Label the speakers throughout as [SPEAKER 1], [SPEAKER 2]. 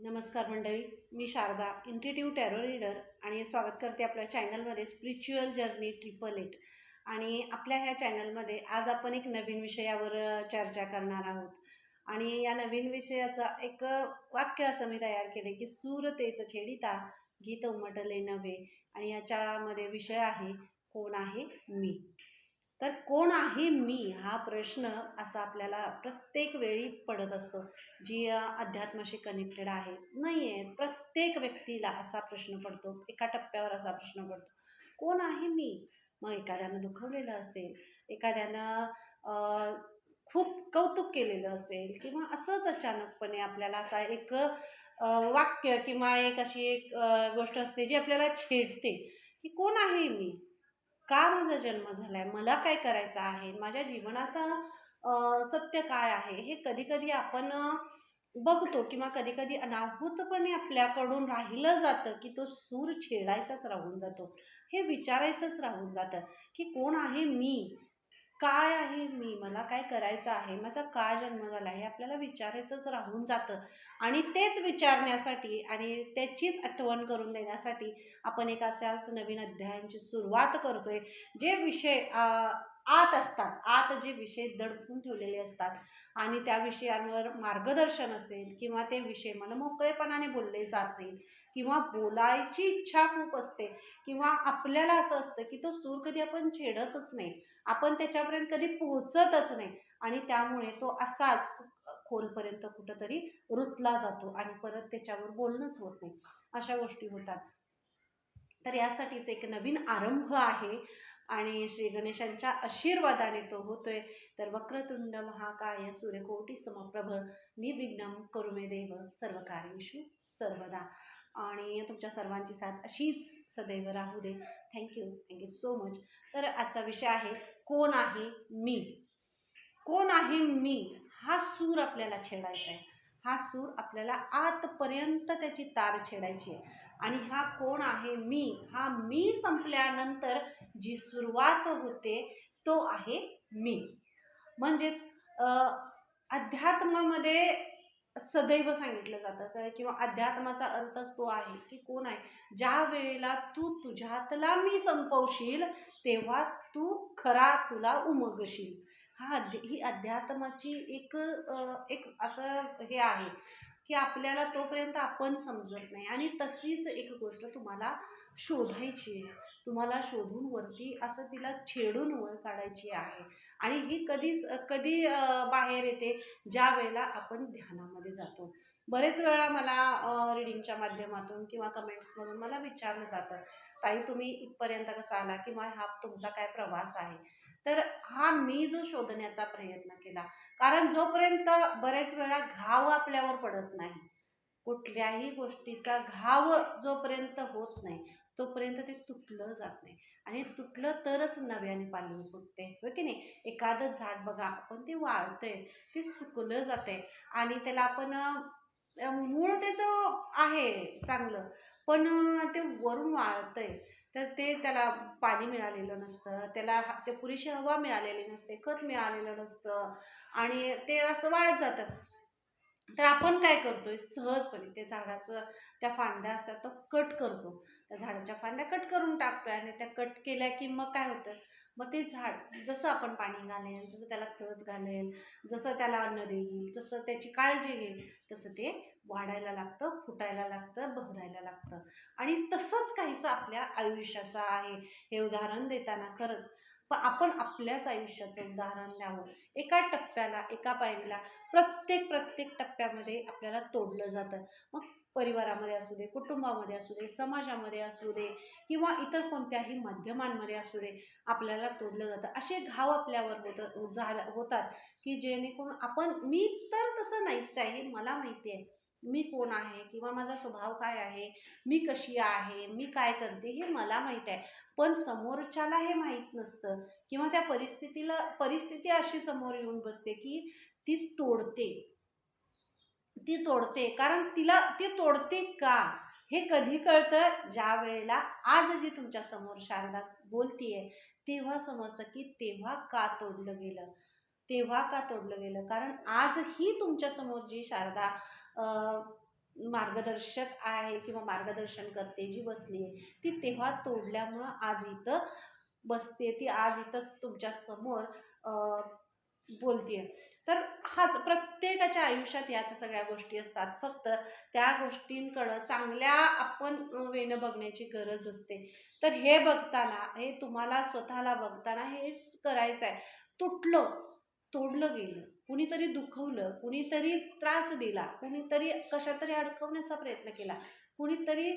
[SPEAKER 1] नमस्कार मंडळी मी शारदा इंटिट्यू टॅरो रीडर आणि स्वागत करते आपल्या चॅनलमध्ये स्पिरिच्युअल जर्नी ट्रिपल एट आणि आपल्या ह्या चॅनलमध्ये आज आपण एक नवीन विषयावर चर्चा करणार आहोत. आणि या नवीन विषयाचा एक वाक्य असं मी तयार केले की सूरतेच छेडिता गीत उमटले नव्हे आणि याच्यामध्ये विषय आहे कोण आहे मी? तर कोण आहे मी हा प्रश्न असा आपल्याला प्रत्येक वेळी पडत असतो. जी अध्यात्माशी कनेक्टेड आहे नाही आहे प्रत्येक व्यक्तीला असा प्रश्न पडतो. एका टप्प्यावर असा प्रश्न पडतो. कोण आहे मी? मग एखाद्यानं दुखवलेलं असेल एखाद्यानं खूप कौतुक केलेलं असेल किंवा असंच अचानकपणे आपल्याला असा एक वाक्य किंवा एक अशी एक गोष्ट असते जी आपल्याला छेडते की कोण आहे मी? का माझा जन्म झाला आहे मला काय करायचं आहे? माझ्या जीवनाचा सत्य काय आहे? हे कधीकधी आपण बघतो किंवा कधीकधी अनाहूतपणे आपल्याकडून राहिलं जातं की तो सूर छेडायचाच राहून जातो. हे विचारायचंच राहून जातं की कोण आहे मी? काय आहे मी? मला काय करायचं आहे? माझा का जन्म झाला? हे आपल्याला विचारायचंच राहून जातं. आणि तेच विचारण्यासाठी आणि त्याचीच आठवण करून देण्यासाठी आपण एक अशाच नवीन अध्यायांची सुरुवात करतोय. जे विषय आत असतात. आत जे विषय दडपून ठेवलेले असतात आणि त्या विषयांवर मार्गदर्शन असेल किंवा ते विषय मला मोकळेपणाने बोलले जात नाही किंवा बोलायची इच्छा खूप असते किंवा आपल्याला असं असतं की तो सूर कधी आपण छेडतच नाही. आपण त्याच्यापर्यंत कधी पोहोचतच नाही आणि त्यामुळे तो असाच खोलपर्यंत कुठंतरी रुतला जातो आणि परत त्याच्यावर बोलणंच होत नाही. अशा गोष्टी होतात. तर यासाठीच एक नवीन आरंभ आहे. आणि श्री गणेशांच्या आशीर्वादाने तो होतोय. तर वक्रतुंड महाकाय सूर्यकोटी समप्रभ निर्विघ्नम करुमे देव सर्व कार्येषु सर्वदा. आणि तुमच्या सर्वांची साथ अशीच सदैव राहू दे. Thank you thank you so much तर आजचा विषय आहे कोण आहे मी? कोण आहे मी? हा सूर आपल्याला छेडायचा आहे हा सूर आपल्याला आतपर्यंत त्याची तार छेडायची आहे आणि हा कोण आहे मी? हा मी संपल्यानंतर जी सुरुवात होते तो आहे मी. म्हणजेच अध्यात्मामध्ये सदैव सांगितलं जातं किंवा अध्यात्माचा अर्थच तो आहे की कोण आहे? ज्या वेळेला तू तुझ्यातला मी संपवशील तेव्हा तू खरा तुला उमगशील. हा ही अध्यात्माची एक एक असं हे आहे. की आपल्याला तोपर्यंत आपण समजत नाही. आणि तशीच एक गोष्ट तुम्हाला शोधायची आहे. तुम्हाला शोधून वरती असं तिला छेडून वर काढायची आहे. आणि ही कधीच कधी बाहेर येते ज्या वेळेला आपण ध्यानामध्ये जातो. बरेच वेळा मला रिडिंगच्या माध्यमातून किंवा कमेंट्समधून मला विचारलं जातं. ताई तुम्ही इथपर्यंत कसा आला किंवा हा तुमचा काय प्रवास आहे? तर हा मी जो शोधण्याचा प्रयत्न केला कारण जोपर्यंत बरेच वेळा घाव आपल्यावर पडत नाही कुठल्याही गोष्टीचा घाव जोपर्यंत होत नाही तोपर्यंत ते तुटलं जात नाही. आणि तुटलं तरच नव्याने पालवी फुटते. हो की नाही? एखादं झाड बघा आपण ते वाळतंय ते सुकलं जाते आणि त्याला आपण मूळ त्याचं आहे चांगलं पण ते वरून वाळतंय. तर ते त्याला पाणी मिळालेलं नसतं. त्याला ते पुरेशी हवा मिळालेली नसते खत मिळालेलं नसतं आणि ते असं वाळत जातं. तर आपण काय करतोय? सहजपणे ते झाडाचं त्या फांद्या असतात तर कट करतो. त्या झाडाच्या फांद्या कट करून टाकतोय आणि त्या कट केल्या की मग काय होतं? मग ते झाड जसं आपण पाणी घालेल जसं त्याला खत घालेल जसं त्याला अन्न देईल जसं त्याची काळजी घेईल तसं ते वाढायला लागतं फुटायला लागतं बहरायला लागतं. आणि तसंच काहीसं आपल्या आयुष्याचं आहे हे उदाहरण देताना खरंच. पण आपण आपल्याच आयुष्याचं उदाहरण द्यावं. एका टप्प्याला एका पायरीला प्रत्येक प्रत्येक टप्प्यामध्ये आपल्याला तोडलं जातं. मग परिवारामध्ये असू दे कुटुंबामध्ये असू दे समाजामध्ये असू दे किंवा इतर कोणत्याही माध्यमांमध्ये असू दे आपल्याला तोडलं जातं. असे घाव आपल्यावर होत झाला होतात की जेणेकरून आपण मी तर तसं नाहीच आहे हे मला माहिती आहे. मी कोण आहे किंवा माझा स्वभाव काय आहे मी कशी आहे मी काय करते हे मला माहीत आहे. पण समोरच्याला हे माहीत नसतं किंवा त्या परिस्थितीला परिस्थिती अशी समोर येऊन बसते की ती तोडते. ती तोडते. कारण तिला ती तोडते का? हे कधी कळतं? ज्या वेळेला आज जी तुमच्यासमोर शारदा बोलतीये तेव्हा समजतं की तेव्हा का तोडलं गेलं? तेव्हा का तोडलं गेलं? कारण आजही तुमच्यासमोर जी शारदा मार्गदर्शक आहे किंवा मार्गदर्शन करते जी बसली आहे ती तेव्हा तोडल्यामुळं आज इथं बसते ती आज इथंच तुमच्यासमोर बोलते तर हाच प्रत्येकाच्या आयुष्यात याच सगळ्या गोष्टी असतात. फक्त त्या गोष्टींकडं चांगल्या आपण वेनं बघण्याची गरज असते. तर हे बघताना हे तुम्हाला स्वतःला बघताना हे करायचं आहे तुटलं तोडलं गेलं. कुणीतरी दुखवलं कुणीतरी त्रास दिला कुणीतरी कशातरी अडकवण्याचा प्रयत्न केला. कुणीतरी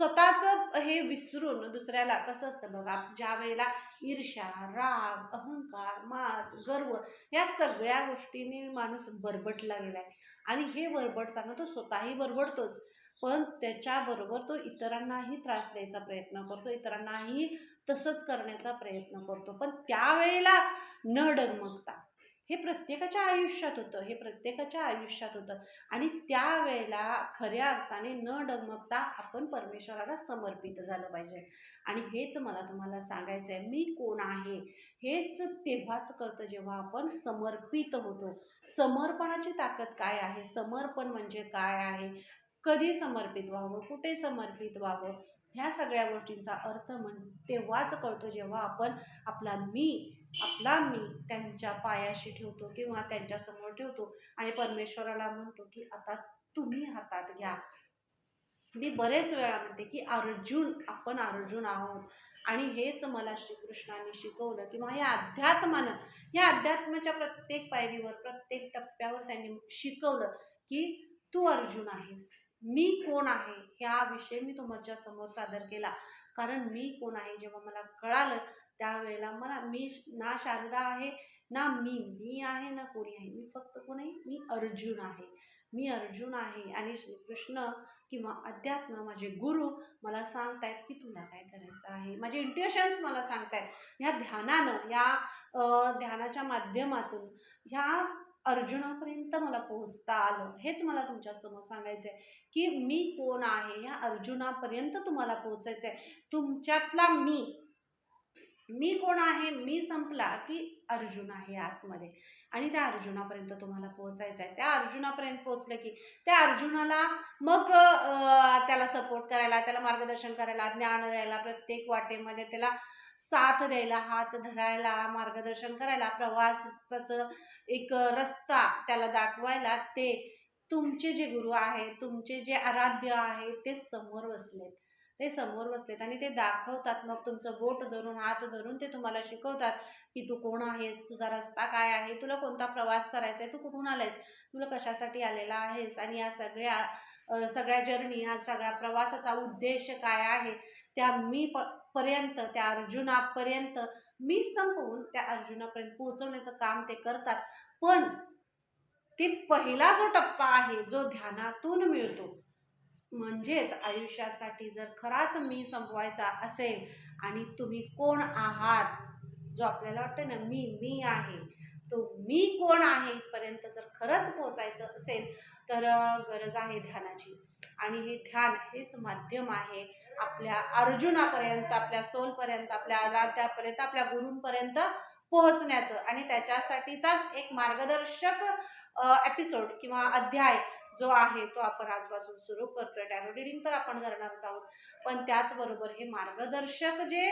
[SPEAKER 1] स्वतःचं हे विसरून दुसऱ्याला कसं असतं बघा ज्या वेळेला ईर्ष्या राग अहंकार माच गर्व या सगळ्या गोष्टींनी माणूस बरबटला गेलाय. आणि हे बरबडताना तो स्वतःही बरबडतोच. पण त्याच्याबरोबर तो इतरांनाही त्रास द्यायचा प्रयत्न करतो इतरांनाही तसंच करण्याचा प्रयत्न करतो. पण त्यावेळेला न डगमगता हे प्रत्येकाच्या आयुष्यात होतं हे प्रत्येकाच्या आयुष्यात होतं. आणि त्यावेळेला खऱ्या अर्थाने न डगमगता आपण परमेश्वराला समर्पित झालं पाहिजे. आणि हेच मला तुम्हाला सांगायचं आहे मी कोण आहे? हेच तेव्हाच कळतं जेव्हा आपण समर्पित होतो. समर्पणाची ताकद काय आहे? समर्पण म्हणजे काय आहे? कधी समर्पित व्हावं? कुठे समर्पित व्हावं? ह्या सगळ्या गोष्टींचा अर्थ म्हण तेव्हाच कळतो जेव्हा आपण आपला मी आपला मी त्यांच्या पायाशी ठेवतो किंवा त्यांच्यासमोर ठेवतो आणि परमेश्वराला म्हणतो की आता तुम्ही हातात घ्या. मी बरेच वेळा म्हणते की अर्जुन आपण अर्जुन आहोत. आणि हेच मला श्रीकृष्णाने शिकवलं किंवा या अध्यात्मानं या अध्यात्माच्या प्रत्येक पायरीवर प्रत्येक टप्प्यावर त्यांनी शिकवलं की तू अर्जुन आहेस. मी कोण आहे ह्या विषय मी तुमच्यासमोर सादर केला. कारण मी कोण आहे जेव्हा मला कळालं त्यावेळेला मला मी ना शारदा आहे ना मी मी आहे ना कोणी आहे. मी फक्त कोणी? मी अर्जुन आहे. मी अर्जुन आहे आणि श्रीकृष्ण किंवा अध्यात्म माझे गुरु मला सांगतायत की तुला काय करायचं आहे? माझे इंट्युशन्स मला सांगतायत. ह्या ध्यानानं या ध्यानाच्या माध्यमातून ह्या अर्जुनापर्यंत मला पोहोचता आलं. हेच मला तुमच्यासमोर सांगायचं आहे की मी कोण आहे? ह्या अर्जुनापर्यंत तुम्हाला पोहोचायचं आहे तुमच्यातला मी मी कोण आहे मी संपला की अर्जुन आहे आतमध्ये. आणि त्या अर्जुनापर्यंत तुम्हाला पोहोचायचं आहे. त्या अर्जुनापर्यंत पोहोचलं की त्या अर्जुनाला मग त्याला सपोर्ट करायला त्याला मार्गदर्शन करायला ज्ञान द्यायला प्रत्येक वाटेमध्ये त्याला साथ द्यायला हात धरायला मार्गदर्शन करायला प्रवासाचं एक रस्ता त्याला दाखवायला ते तुमचे जे गुरु आहेत तुमचे जे आराध्य आहे ते समोर बसलेत. ते समोर बसलेत आणि ते दाखवतात मग तुमचं बोट धरून हात धरून ते तुम्हाला शिकवतात की तू कोण आहेस तुझा रस्ता काय आहे तुला कोणता प्रवास करायचा आहे तू कुठून आलायस तुला कशासाठी आलेला आहेस आणि या सगळ्या सगळ्या जर्नी हा सगळ्या प्रवासाचा उद्देश काय आहे त्या मी प पर्यंत त्या अर्जुनापर्यंत मी संपवून त्या अर्जुनापर्यंत पोहोचवण्याचं काम ते करतात. पण ते पहिला जो टप्पा आहे जो ध्यानातून मिळतो म्हणजेच आयुष्यासाठी जर खराच मी संपवायचा असेल आणि तुम्ही कोण आहात? जो आपल्याला वाटतं ना मी मी आहे. तो मी कोण आहे इथपर्यंत जर खरंच पोचायचं असेल तर गरज आहे ध्यानाची. आणि हे ध्यान हेच माध्यम आहे आपल्या अर्जुनापर्यंत आपल्या सोलपर्यंत आपल्या आराध्यापर्यंत आपल्या गुरूंपर्यंत पोहोचण्याचं. आणि त्याच्यासाठीचाच एक मार्गदर्शक एपिसोड किंवा अध्याय जो आहे तो आपण आजपासून सुरू करतोय. टॅरो रिडिंग तर आपण करणारच आहोत. पण त्याचबरोबर हे मार्गदर्शक जे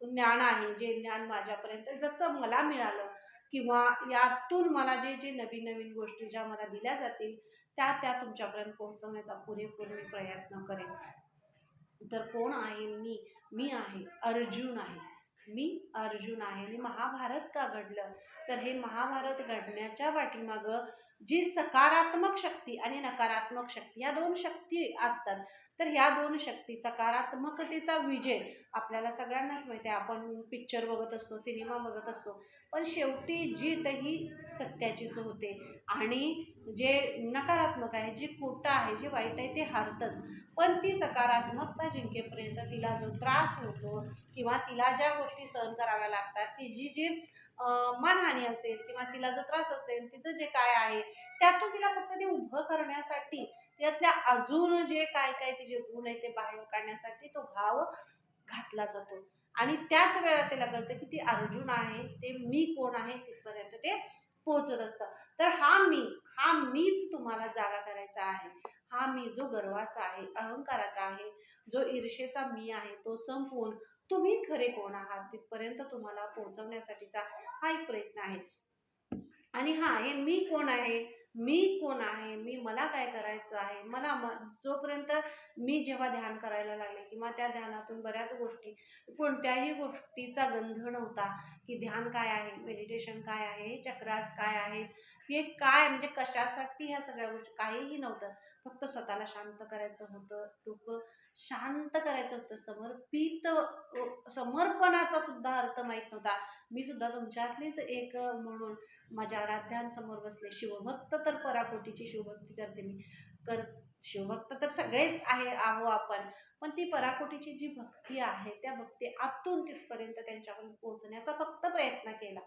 [SPEAKER 1] ज्ञान आहे जे ज्ञान माझ्यापर्यंत जसं मला मिळालं किंवा यातून मला जे जे नवीन नवीन गोष्टी ज्या मला दिल्या जातील त्या त्या तुमच्यापर्यंत पोहोचवण्याचा पुरेपूर मी प्रयत्न करेन. तर कोण आहे? मी. मी आहे. अर्जुन आहे. मी अर्जुन आहे. आणि महाभारत का घडलं? तर हे महाभारत घडण्याच्या पाठीमागं जी सकारात्मक शक्ती आणि नकारात्मक शक्ती या दोन शक्ती असतात. तर ह्या दोन शक्ती सकारात्मकतेचा विजय आपल्याला सगळ्यांनाच माहिती आहे. आपण पिक्चर बघत असतो सिनेमा बघत असतो पण शेवटी जीत ही सत्याचीच होते. आणि जे नकारात्मक आहे जे खोटं आहे जे वाईट आहे ते हारतच. पण ती सकारात्मकता जिंकेपर्यंत तिला जो त्रास होतो किंवा तिला ज्या गोष्टी सहन कराव्या लागतात ती जी जी मानहानी असेल किंवा तिला जो त्रास असेल तिचं जे काय आहे त्यातून तिला फक्त ते उभं करण्यासाठी त्यातल्या अजून जे काय काय तिचे गुण आहे ते बाहेर काढण्यासाठी तो घाव घातला जातो. आणि त्याच वेळा त्याला कळतं की ती अर्जुन आहे ते मी कोण आहे तिथपर्यंत ते पोहोचत असतं. तर हा मी हा मीच तुम्हाला जागा करायचा करायचा आहे. हा मी जो गर्वाचा आहे अहंकाराचा आहे जो ईर्षेचा मी आहे तो संपवून तुम्ही खरे कोण आहात? तिथपर्यंत तुम्हाला पोहोचवण्यासाठीचा हा एक प्रयत्न आहे. आणि हा हे मी कोण आहे? मी कोण आहे? मी मला काय करायचं आहे? मला म जोपर्यंत मी जेव्हा ध्यान करायला लागले किंवा त्या ध्यानातून बऱ्याच गोष्टी कोणत्याही गोष्टीचा गंध नव्हता की ध्यान काय आहे मेडिटेशन काय आहे चक्रास काय आहेत हे काय म्हणजे कशासाठी ह्या सगळ्या गोष्टी काहीही नव्हतं. फक्त स्वतःला शांत करायचं होतं डोकं शांत करायचं होतं. समर्पित समर्पणाचा सुद्धा अर्थ माहीत नव्हता. मी सुद्धा तुमच्यातलीच एक म्हणून माझ्या आराध्यांसमोर बसले. शिवभक्त तर पराकोटीची शिवभक्ती करते मी. कर शिवभक्त तर सगळेच आहे आहो आपण. पण ती पराकोटीची जी भक्ती आहे त्या भक्ती आतून तिथपर्यंत त्यांच्याकडून पोहोचण्याचा फक्त प्रयत्न केला.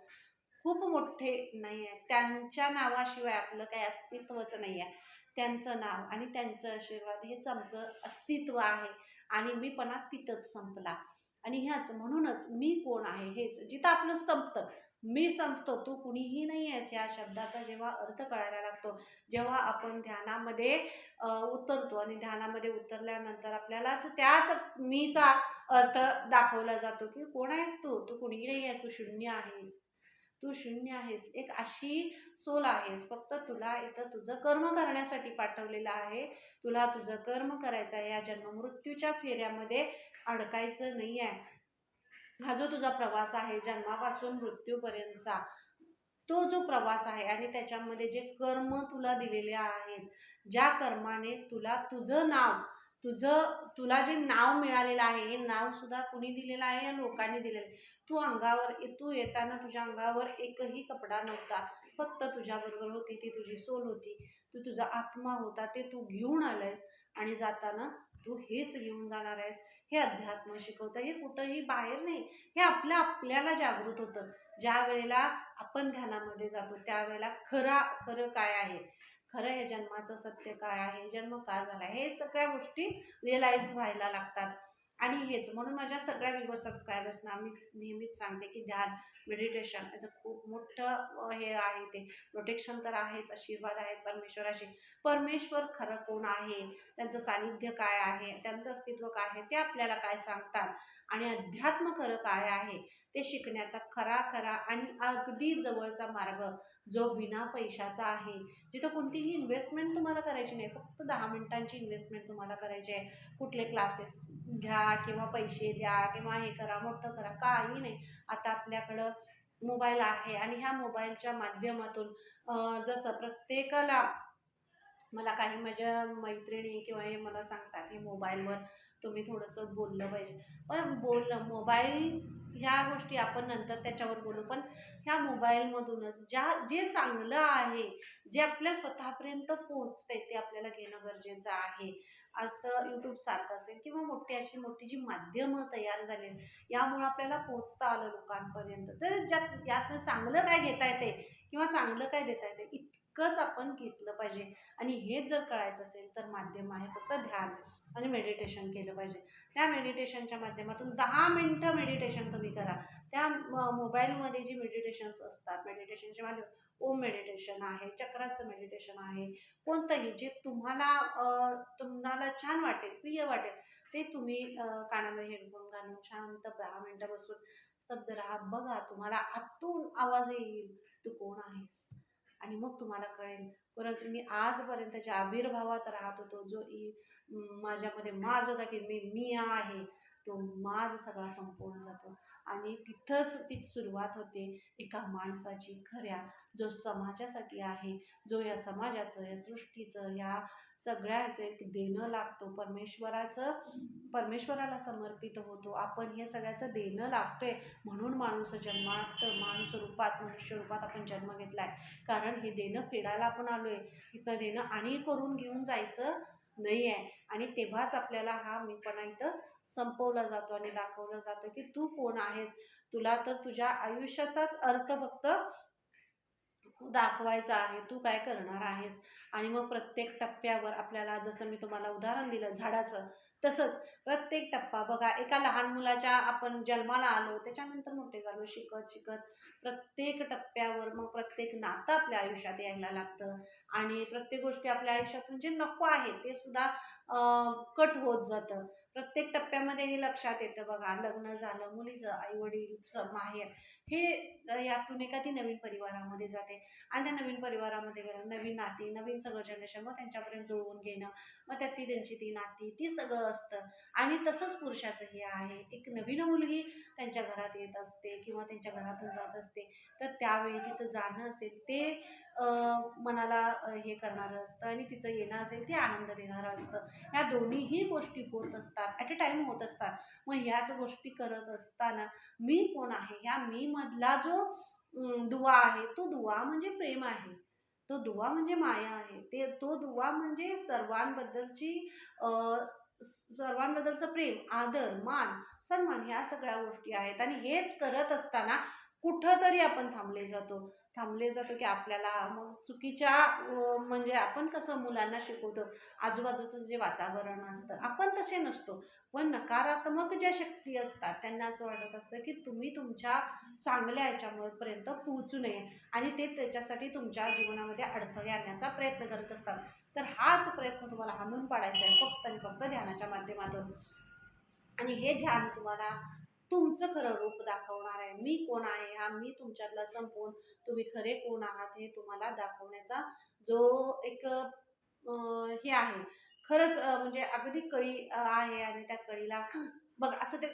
[SPEAKER 1] खूप मोठे नाही आहे त्यांच्या नावाशिवाय आपलं काही अस्तित्वच नाही आहे त्यांचं नाव आणि त्यांचं आशीर्वाद हेच आमचं अस्तित्व आहे. आणि मीपणा तिथंच संपला. आणि ह्याच म्हणूनच मी कोण आहे हेच जिथं आपलं संपतं मी संपतो तू कुणीही नाही आहेस या शब्दाचा जेव्हा अर्थ कळायला लागतो जेव्हा आपण ध्यानामध्ये उतरतो आणि ध्यानामध्ये उतरल्यानंतर आपल्यालाच त्याच मीचा अर्थ दाखवला जातो की कोण आहेस तू? तू कुणीही नाही आहेस तू शून्य आहेस. तू शून्य आहेस एक अशी सोल आहेस. फक्त तुला इथं तुझं कर्म करण्यासाठी पाठवलेलं आहे. तुला तुझं कर्म करायचं आहे. या जन्ममृत्यूच्या फेऱ्यामध्ये अडकायचं नाही आहे. हा जो तुझा प्रवास आहे जन्मापासून मृत्यूपर्यंतचा तो जो प्रवास आहे आणि त्याच्यामध्ये जे कर्म तुला दिलेले आहेत ज्या कर्माने तुला तुझं नाव तुझं तुला जे नाव मिळालेलं आहे हे नाव सुद्धा कुणी दिलेलं आहे? या लोकांनी दिलेलं आहे. तू अंगावर तू येताना तुझ्या अंगावर एकही कपडा नव्हता. फक्त तुझ्याबरोबर होती ती तुझी सोल होती. तू तुझा आत्मा होता ते तू घेऊन आलंयस आणि जाताना तू हेच घेऊन जाणार आहेस. हे अध्यात्म शिकवतं हे कुठंही बाहेर नाही. हे आपल्या आपल्याला जागृत होतं. ज्या वेळेला आपण ध्यानामध्ये जातो त्यावेळेला खरा खरं काय आहे? खरं हे जन्माचं सत्य काय आहे जन्म का झाला हे सगळ्या गोष्टी रिअलाईज व्हायला लागतात. आणि हेच म्हणून माझ्या सगळ्या व्ह्युअर सबस्क्रायबर्सना मी नेहमीच सांगते की ध्यान मेडिटेशन याचं खूप मोठं हे आहे ते. प्रोटेक्शन तर आहेच आशीर्वाद आहेत परमेश्वराशी परमेश्वर खरं कोण आहे? त्यांचं सानिध्य काय आहे? त्यांचं अस्तित्व काय आहे? ते आपल्याला काय सांगतात? आणि अध्यात्म खरं काय आहे? ते शिकण्याचा खरा खरा आणि अगदी जवळचा मार्ग जो बिना पैशाचा आहे. जिथं कोणतीही इन्व्हेस्टमेंट तुम्हाला करायची नाही फक्त दहा मिनिटांची इन्व्हेस्टमेंट तुम्हाला करायची आहे. कुठले क्लासेस घ्या किंवा पैसे द्या किंवा हे करा मोठं करा काही नाही. आता आपल्याकडं मोबाईल आहे आणि ह्या मोबाईलच्या माध्यमातून जसं प्रत्येकाला मला काही माझ्या मैत्रिणी किंवा हे मला सांगतात हे मोबाईलवर तुम्ही थोडंसं बोललं पाहिजे. पण बोलणं मोबाईल ह्या गोष्टी आपण नंतर त्याच्यावर बोलू. पण ह्या मोबाईलमधूनच ज्या जे चांगलं आहे जे आपल्या स्वतःपर्यंत पोहोचतंय ते आपल्याला घेणं गरजेचं आहे. असं यूट्यूबसारखं असेल किंवा मोठी अशी मोठी जी माध्यमं तयार झाली यामुळं आपल्याला पोचता आलं लोकांपर्यंत. तर ज्यात यातनं चांगलं काय घेता येते किंवा चांगलं काय देता येते इतकंच आपण घेतलं पाहिजे. आणि हेच जर कळायचं असेल तर माध्यम आहे फक्त ध्यान आणि मेडिटेशन केलं पाहिजे. त्या मेडिटेशनच्या माध्यमातून दहा मिनटं मेडिटेशन तुम्ही करा. त्या मोबाईलमध्ये जी मेडिटेशन्स असतात मेडिटेशनच्या माध्यम ओम मेडिटेशन आहे चक्राचं मेडिटेशन आहे कोणतंही जे तुम्हाला तुम्हाला छान वाटेल प्रिय वाटेल ते तुम्ही अं, कानामध्ये हेडफोन घालून शांत दहा मिनटं बसून स्तब्ध राहा. बघा तुम्हाला आतून आवाज येईल तू कोण आहेस? आणि मग तुम्हाला कळेल. परत मी आजपर्यंतच्या आविर्भावात राहत होतो जो ई माझ्यामध्ये माज होता की मी मी आहे. तो माज सगळा संपूर्ण जातो. आणि तिथंच ती सुरुवात होते एका माणसाची खऱ्या जो समाजासाठी आहे जो या समाजाचं या सृष्टीचं या सगळ्याचं एक देणं लागतो. परमेश्वराचं परमेश्वराला समर्पित होतो. आपण हे सगळ्याचं देणं लागतोय म्हणून माणूस जन्मात माणूस रूपात मनुष्य रूपात आपण जन्म घेतलाय. कारण हे देणं फेडायला आपण आलो आहे इथं देणं आणि करून घेऊन जायचं नाही आहे आणि तेव्हाच आपल्याला हा मीपणा इथं संपवला जातो आणि दाखवलं जातं की तू कोण आहेस. तुला तर तुझ्या आयुष्याचाच अर्थ फक्त दाखवायचा आहे. तू काय करणार आहेस? आणि मग प्रत्येक टप्प्यावर आपल्याला जसं मी तुम्हाला उदाहरण दिलं झाडाचं तसंच प्रत्येक टप्पा बघा एका लहान मुलाच्या आपण जन्माला आलो त्याच्यानंतर मोठे झालो शिकत शिकत प्रत्येक टप्प्यावर मग प्रत्येक नातं आपल्या आयुष्यात यायला लागतं. आणि प्रत्येक गोष्टी आपल्या आयुष्यातून जे नको आहे ते सुद्धा कट होत जातं. प्रत्येक टप्प्यामध्ये हे लक्षात येतं बघा लग्न झालं मुलीचं आई वडील माहेर. हे यातून एका ती नवीन परिवारामध्ये जाते. आणि त्या नवीन परिवारामध्ये गेलं नवीन नाती नवीन सगळं जनरेशन मग त्यांच्यापर्यंत जुळवून घेणं मग त्यात ती त्यांची ती नाती ती सगळं असतं. आणि तसंच पुरुषाचं हे आहे. एक नवीन मुलगी त्यांच्या घरात येत असते किंवा त्यांच्या घरातून जात असते तर त्यावेळी तिचं जाणं असेल ते मनाला हे करणारं असतं आणि तिचं येणं असेल ते आनंद देणारं असतं. ह्या दोन्हीही गोष्टी होत असतात ॲट अ टाईम होत असतात. मग ह्याच गोष्टी करत असताना मी कोण आहे? ह्या मीमधला जो दुवा आहे तो दुवा म्हणजे प्रेम आहे. तो दुवा म्हणजे माया आहे. ते तो दुवा म्हणजे सर्वांबद्दलची सर्वांबद्दलचं प्रेम आदर मान सन्मान ह्या सगळ्या गोष्टी आहेत. आणि हेच करत असताना कुठंतरी आपण थांबले जातो. थांबले जातो की आपल्याला मग चुकीच्या म्हणजे आपण कसं मुलांना शिकवतो? आजूबाजूचं जे वातावरण असतं आपण तसे नसतो. पण नकारात्मक ज्या शक्ती असतात त्यांना असं वाटत असतं की तुम्ही तुमच्या चांगल्या याच्यापर्यंत पोहोचू नये आणि ते त्याच्यासाठी तुमच्या जीवनामध्ये अडथळे आणण्याचा प्रयत्न करत असतात. तर हाच प्रयत्न तुम्हाला हाणून पाडायचा आहे फक्त आणि फक्त ध्यानाच्या माध्यमातून. आणि हे ध्यान तुम्हाला तुमचं खरं रूप दाखवणार आहे. मी कोण आहे? हा मी तुमच्यातला संपवून तुम्ही खरे कोण आहात हे तुम्हाला दाखवण्याचा जो एक हे आहे. खरंच म्हणजे अगदी कळी आहे आणि त्या कळीला बघ असं ते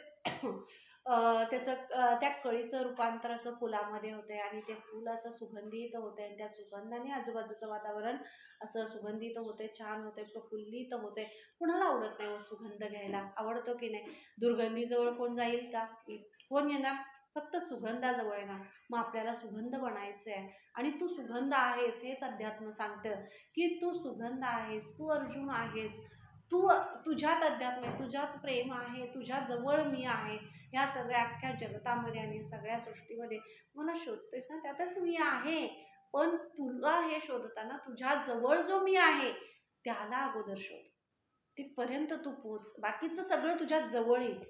[SPEAKER 1] त्याचं त्या कळीचं रूपांतर असं फुलामध्ये होते आणि ते फुल असं सुगंधित होते आणि त्या सुगंधाने आजूबाजूचं वातावरण असं सुगंधित होते छान होते प्रफुल्लित होते कुणाला आवडत नाही हो सुगंध घ्यायला? आवडतो की नाही? दुर्गंधीजवळ कोण जाईल का? कोण येणार? फक्त सुगंधाजवळ येणार. मग आपल्याला सुगंध बनायचं आहे आणि तू सुगंध आहेस हेच अध्यात्म सांगतं की तू सुगंध आहेस तू अर्जुन आहेस तू तुझ्यात अध्यात्म आहे तुझ्यात प्रेम आहे तुझ्या जवळ मी आहे. ह्या सगळ्या अख्ख्या जगतामध्ये आणि सगळ्या सृष्टीमध्ये मला शोधतेस ना त्यातच मी आहे. पण तुला हे शोधताना तुझ्या जवळ जो मी आहे त्याला अगोदर शोध. तिथपर्यंत तू पोच. बाकीचं सगळं तुझ्या जवळ येईल.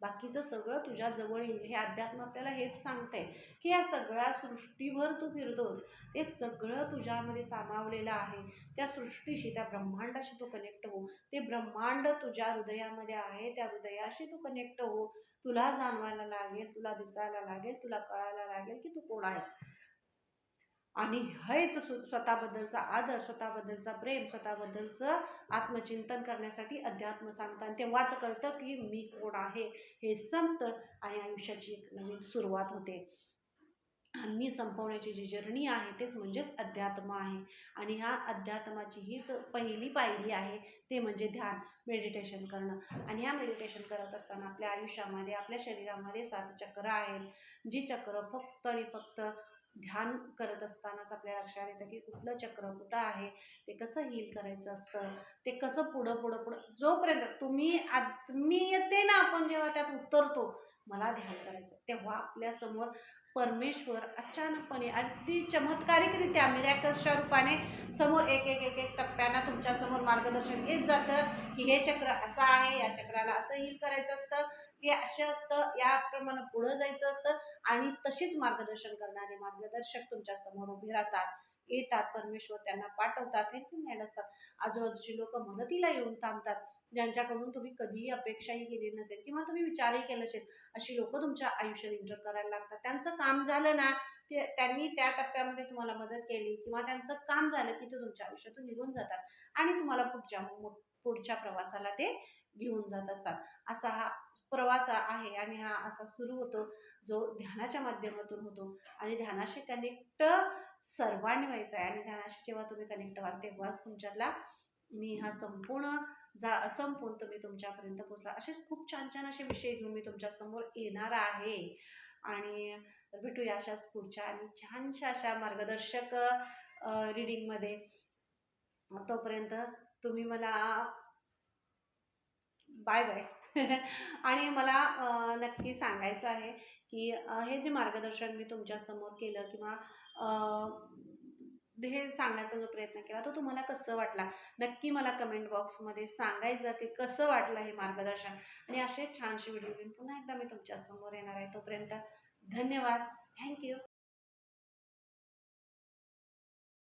[SPEAKER 1] बाकीचं सगळं तुझ्या जवळ येईल. हे अध्यात्म आपल्याला हेच सांगतंय की या सगळ्या सृष्टीभर तू फिरतोस. ते सगळं तुझ्यामध्ये सामावलेलं आहे. त्या सृष्टीशी त्या ब्रह्मांडाशी तू कनेक्ट हो. ते ब्रह्मांड तुझ्या हृदयामध्ये आहे. त्या हृदयाशी तू कनेक्ट हो. तुला जाणवायला लागेल तुला दिसायला लागेल तुला कळायला लागेल की तू कोण आहे आणि हेच स्वतःबद्दलचा आदर स्वतःबद्दलचा प्रेम स्वतःबद्दलचं आत्मचिंतन करण्यासाठी अध्यात्म सांगतात. तेव्हाच कळतं की मी कोण आहे हे संपतं आणि आयुष्याची एक नवीन सुरुवात होते. मी संपवण्याची जी जर्नी आहे तेच म्हणजेच अध्यात्म आहे. आणि ह्या अध्यात्माची हीच पहिली पायरी आहे ते म्हणजे ध्यान मेडिटेशन करणं. आणि ह्या मेडिटेशन करत असताना आपल्या आयुष्यामध्ये आपल्या शरीरामध्ये सात चक्र आहेत. जी चक्र फक्त आणि फक्त ध्यान करत असतानाच आपल्या लक्षात येतं की कुठलं चक्र कुठं आहे ते कसं हील करायचं असतं ते कसं पुढं पुढं पुढं. जोपर्यंत तुम्ही मी येते ना आपण जेव्हा त्यात उतरतो मला ध्यान करायचं. तेव्हा आपल्यासमोर परमेश्वर अचानकपणे अगदी चमत्कारिकरित्या मिरॅकल्सच्या रूपाने समोर एक एक एक एक टप्प्यानं तुमच्यासमोर मार्गदर्शन घेत जातं की हे चक्र असं आहे या चक्राला असं हील करायचं असतं. हे असं असतं याप्रमाणे पुढं जायचं असतं आणि तशीच मार्गदर्शन करणारे मार्गदर्शक तुमच्यासमोर उभे राहतात. येतात परमेश्वर त्यांना पाठवतात हे तुम्ही असतात. आजूबाजूची लोक मदतीला येऊन थांबतात. ज्यांच्याकडून तुम्ही कधीही अपेक्षाही केली नसेल किंवा तुम्ही विचारही केला नसेल अशी लोक तुमच्या आयुष्यात इंटर करायला लागतात. त्यांचं काम झालं ना ते त्यांनी त्या टप्प्यामध्ये तुम्हाला मदत केली किंवा त्यांचं काम झालं की ते तुमच्या आयुष्यातून निघून जातात आणि तुम्हाला पुढच्या पुढच्या प्रवासाला ते घेऊन जात असतात. असा हा प्रवास आहे आणि हा असा सुरू होतो जो ध्यानाच्या माध्यमातून होतो. आणि ध्यानाशी कनेक्ट सर्वांनी व्हायचं आहे. आणि ध्यानाशी जेव्हा तुम्ही कनेक्ट व्हाल तेव्हाच तुमच्यातला मी हा संपूर्ण जा संपून तुम्ही तुमच्यापर्यंत पोचला असेच खूप छान छान असे विषय घेऊन मी तुमच्यासमोर येणार आहे. आणि भेटूया अशाच पुढच्या आणि छानशा अशा मार्गदर्शक रिडिंगमध्ये तोपर्यंत तुम्ही मला बाय बाय आणि मला नक्की सांगायचं आहे की हे जे मार्गदर्शन मी तुमच्यासमोर केलं किंवा हे सांगण्याचा जो प्रयत्न केला तो तुम्हाला कसं वाटला? नक्की मला कमेंट बॉक्समध्ये सांगायचं की कसं वाटलं हे मार्गदर्शन? आणि असे छानशी व्हिडिओ घेऊन पुन्हा एकदा मी तुमच्यासमोर येणार आहे. तोपर्यंत धन्यवाद. थँक्यू